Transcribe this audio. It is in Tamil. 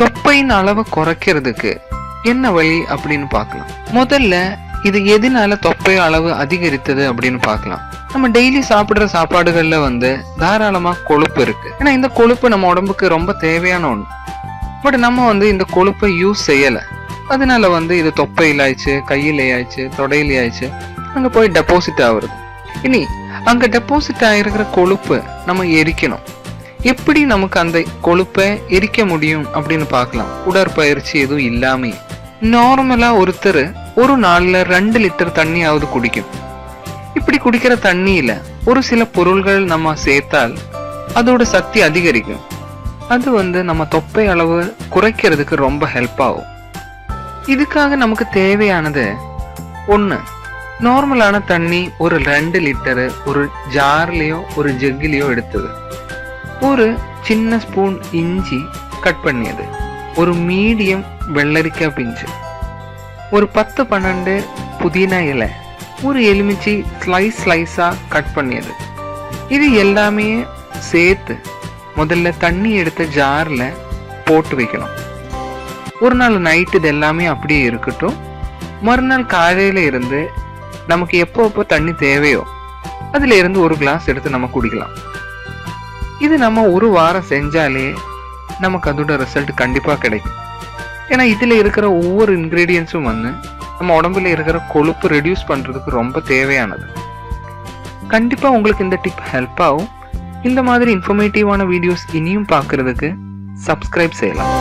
தொப்பையின் அளவை குறைக்கிறதுக்கு என்ன வழி அப்படின்னு பார்க்கலாம். முதல்ல இது எதனால தொப்பை அளவு அதிகரித்தது அப்படின்னு பார்க்கலாம். நம்ம டெய்லி சாப்பிடுற சாப்பாடுகள்ல வந்து தாராளமா கொழுப்பு இருக்கு. ஏன்னா இந்த கொழுப்பு நம்ம உடம்புக்கு ரொம்ப தேவையான ஒன்று பட் நம்ம வந்து இந்த கொழுப்பை யூஸ் செய்யலை. அதனால வந்து இது தொப்பையில் ஆயிடுச்சு கையில் ஆயிடுச்சு தொடையில ஆயிடுச்சு. போய் டெபாசிட் ஆகுறது. இனி அங்கே டெபாசிட் ஆகிருக்கிற கொழுப்பு நம்ம எரிக்கணும். எப்படி நமக்கு அந்த கொழுப்பை எரிக்க முடியும் அப்படின்னு பார்க்கலாம். உடற்பயிற்சி எதுவும் இல்லாமே நார்மலா ஒருத்தர் ஒரு நாள்ல ரெண்டு லிட்டர் தண்ணியாவது குடிக்கும். இப்படி குடிக்கிற தண்ணியில ஒரு சில பொருள்கள் நம்ம சேர்த்தால் அதோட சக்தி அதிகரிக்கும். அது வந்து நம்ம தொப்பை அளவு குறைக்கிறதுக்கு ரொம்ப ஹெல்ப் ஆகும். இதுக்காக நமக்கு தேவையானது ஒன்று நார்மலான தண்ணி ஒரு ரெண்டு லிட்டரு ஒரு ஜார்லேயோ ஒரு ஜெக்கிலேயோ எடுத்தது. ஒரு சின்ன ஸ்பூன் இஞ்சி கட் பண்ணியது. ஒரு மீடியம் வெள்ளரிக்காய் பிஞ்சு. ஒரு பத்து பன்னெண்டு புதினா இலை. ஒரு எலுமிச்சி ஸ்லைஸ் ஸ்லைஸாக கட் பண்ணியது. இது எல்லாமே சேர்த்து முதல்ல தண்ணி எடுத்த ஜாரில் போட்டு வைக்கணும். ஒரு நாள் நைட்டு இது எல்லாமே அப்படியே இருக்கட்டும். மறுநாள் காலையில் இருந்து நமக்கு எப்போ எப்போ தண்ணி தேவையோ அதுல இருந்து ஒரு கிளாஸ் எடுத்து நம்ம குடிக்கலாம். இது நம்ம ஒரு வாரம் செஞ்சாலே நமக்கு அதோட ரிசல்ட் கண்டிப்பாக கிடைக்கும். ஏன்னா இதில் இருக்கிற ஒவ்வொரு இன்க்ரீடியன்ஸும் வந்து நம்ம உடம்புல இருக்கிற கொழுப்பு ரெடியூஸ் பண்ணுறதுக்கு ரொம்ப தேவையானது. கண்டிப்பாக உங்களுக்கு இந்த டிப் ஹெல்ப் ஆகும். இந்த மாதிரி இன்ஃபர்மேட்டிவான வீடியோஸ் இனியும் பார்க்கறதுக்கு சப்ஸ்கிரைப் செய்யலாம்.